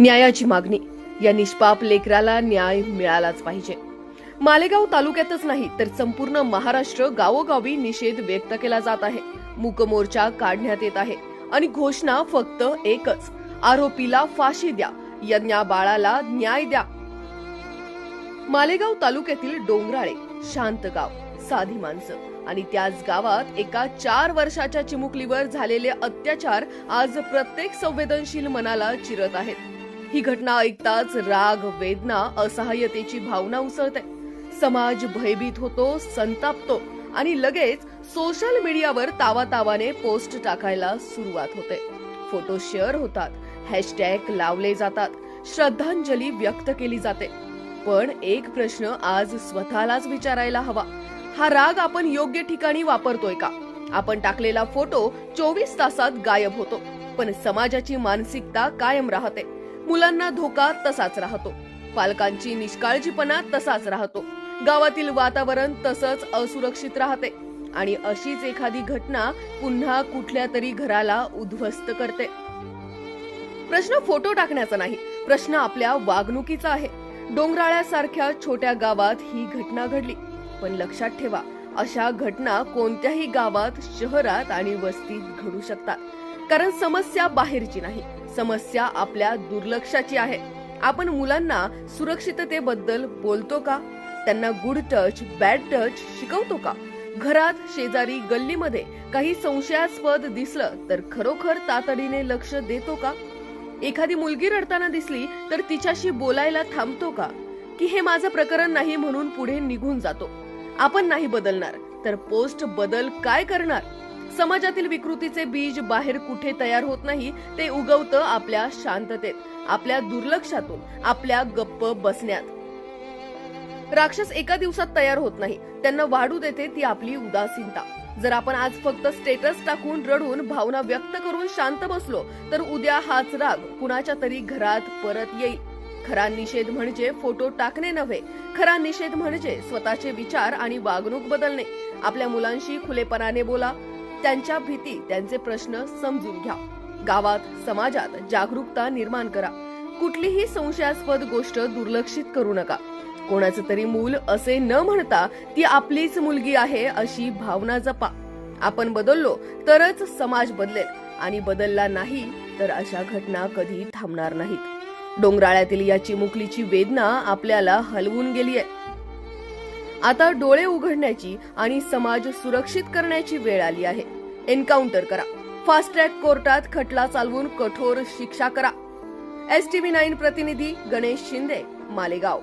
न्यायाची मागणी. या निष्पाप लेकराला न्याय मिळालाच पाहिजे. मालेगाव तालुक्यातच नाही तर संपूर्ण महाराष्ट्र गावोगावी निषेध व्यक्त केला जात आहे. मूक मोर्चा काढण्यात येत आहे आणि घोषणा फक्त एकच. आरोपीला फाशी द्या यज्ञा बाळाला न्याय द्या. मालेगाव तालुक्यातील डोंगराळे शांत गाव साधी माणसं आणि त्याच गावात एका चार वर्षाच्या चिमुकलीवर झालेले अत्याचार आज प्रत्येक संवेदनशील मनाला चिरत आहेत. ही घटना ऐकताच राग वेदना असहाय्यतेची भावना उसळते. समाज भयभीत होतो संतापतो आणि लगेच सोशल मीडियावर तावातावाने पोस्ट टाकायला सुरुवात होते. फोटो शेअर होतात हॅशटॅग लावले जातात श्रद्धांजली व्यक्त केली जाते. पण एक प्रश्न आज स्वतःलाच विचारायला हवा. हा राग आपण योग्य ठिकाणी वापरतोय का? आपण टाकलेला फोटो चोवीस तासात गायब होतो. पण समाजाची मानसिकता कायम राहते. मुलांना धोका तसाच राहतो. पालकांची निष्काळजीपणा तसाच राहतो. गावातील वातावरण तसंच असुरक्षित राहते आणि अशीच एखादी घटना पुन्हा कुठल्या तरी घराला उद्ध्वस्त करते. प्रश्न फोटो टाकण्याचा नाही प्रश्न आपल्या वागणुकीचा आहे. डोंगराळ्यासारख्या छोट्या गावात ही घटना घडली. पण लक्षात ठेवा अशा घटना कोणत्याही गावात शहरात आणि वस्तीत घडू शकतात. कारण समस्या बाहेरची नाही. समस्या आपल्या दुर्लक्षाची आहे. आपण मुलांना सुरक्षिततेबद्दल बोलतो का? त्यांना गुड टच बॅड टच शिकवतो का? घरात शेजारी गल्लीमध्ये काही संशयास्पद दिसलं तर खरोखर तातडीने लक्ष देतो का? एखादी मुलगी रडताना दिसली तर तिच्याशी बोलायला थांबतो का? की हे माझं प्रकरण नाही म्हणून पुढे निघून जातो. आपण नाही बदलणार तर पोस्ट बदल काय करणार? समाजातील विकृतीचे बीज बाहेर कुठे तयार होत नाही ते उगवतं आपल्या शांततेत आपल्या दुर्लक्षातून आपल्या गप्प बसण्यात. राक्षस एका दिवसात तयार होत नाही त्यांना वाढू देते ती आपली उदासीनता. जर आपण आज फक्त स्टेटस टाकून रडून भावना व्यक्त करून शांत बसलो तर उद्या हाच राग कुणाच्या तरी घरात परत येईल. खरा निषेध म्हणजे फोटो टाकणे नव्हे खरा निषेध म्हणजे स्वतःचे विचार आणि वागणूक बदलणे. आपल्या मुलांशी खुलेपणाने बोला त्यांच्या भीती त्यांचे प्रश्न समजून घ्या. गावात समाजात जागरूकता निर्माण करा. कुठलीही संशयास्पद गोष्ट दुर्लक्षित करू नका. कोणाचं तरी मूल असे न म्हणता ती आपलीच मुलगी आहे अशी भावना जपा. आपण बदललो तरच समाज बदलेल. आणि बदलला नाही तर अशा घटना कधी थांबणार नाहीत. डोंगराळ्यातील या चिमुकलीची वेदना आपल्याला हलवून गेली आहे आता डोळे उघडण्याची आणि समाज सुरक्षित करण्याची वेळ आली आहे. एन्काउंटर करा. फास्ट ट्रॅक कोर्टात खटला चालवून कठोर शिक्षा करा. एस टी व्ही नाईन प्रतिनिधी गणेश शिंदे मालेगाव.